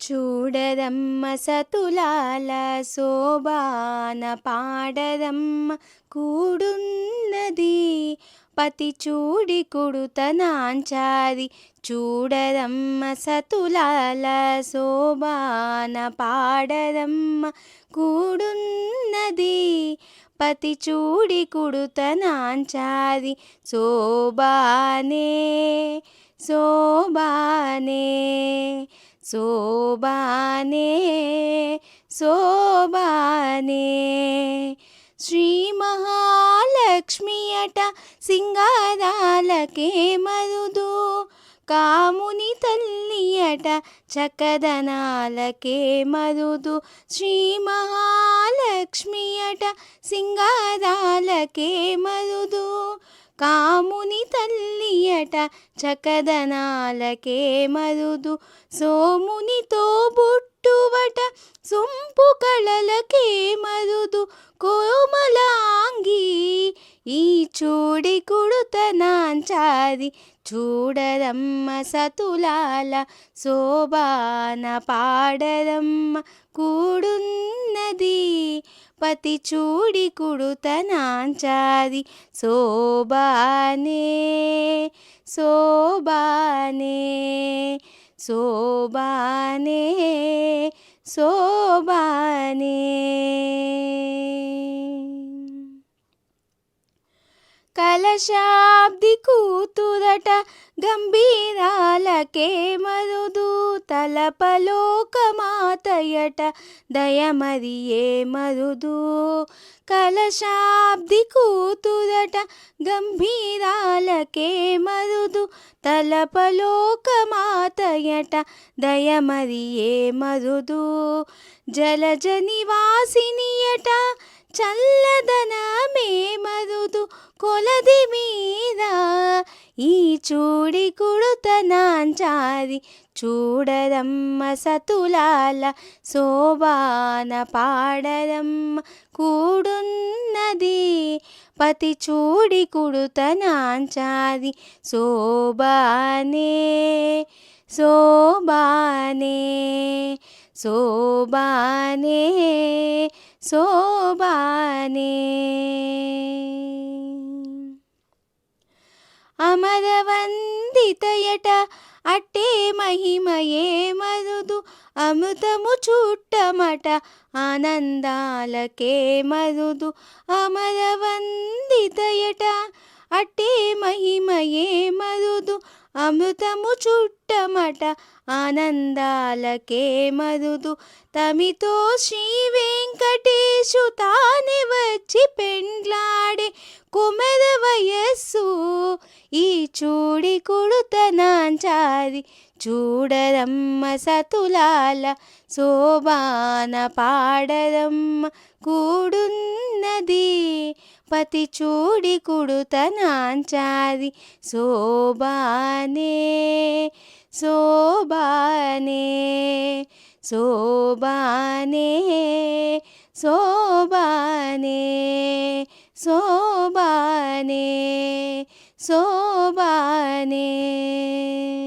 చూడదమ్మ సతులాల శోభాన పాడదమ్మ కూడున్నది. పతి చూడి కుడుతనాంచాది చూడదమ్మ సతులాల శోభాన పాడదమ్మ కూడున్నది. పతి చూడి కుడుతనాంచాది శోభానే శోభానే శోభానే శోభానే శ్రీ మహాలక్ష్మి అట సింగారాలకే మరుదు కాముని తల్లి అట చక్కదనాలకే మరుదు. శ్రీ మహాలక్ష్మి అట సింగారాలకే మరుదు కాముని తల్లియట చకదనాలకే మరుదు. సోమునితో బుట్టువట సొంపు కళలకే మరుదు. కోమలా ఈ చూడి కుడుతనాంచాది చూడరమ్మ సతులాల శోభాన పాడరమ్మ కూడున్నది. పతి చూడి కుడుతనాంచాది శోభానే శోభానే శోభానే శోభానే. కలశాబ్ది కూతురట గంభీరాలకే మరుదు దయమది ఏ మరుదు? కలశాబ్ది కూతురట గంభీరాలకే మరుదు తలపలోకమాతయట దయమది ఏ మరుదు? జలజ నివాసినియట చల్లదన కొలది మీద ఈ చూడి కుడుతనాంచాది చూడదమ్మ సతులాల శోభాన పాడదమ్మ కూడున్నది పతి చూడి కుడుతనాంచాది శోభానే శోభానే శోభానే శోభానే. అమరవందితయట అట్టే మహిమయే మరుదు. అమృతము చుట్టమట ఆనందాలకే మరుదు. అమరవందితయట అట్టే మహిమయే మరుదు. అమృతము చుట్టమట ఆనందాలకే మరుదు. తమితో శ్రీ వెంకటేశు తానే వచ్చి పెండ్లాడే కుమెర వయస్సు ఈ చూడి కుడుతనాంచాది చూడరమ్మ సతులాల శోభాన పాడరమ్మ కూడున్నది. పతి చూడి కుడుతనాంచాది శోభానే శోభానే శోభానే శోభానే. そばねそばね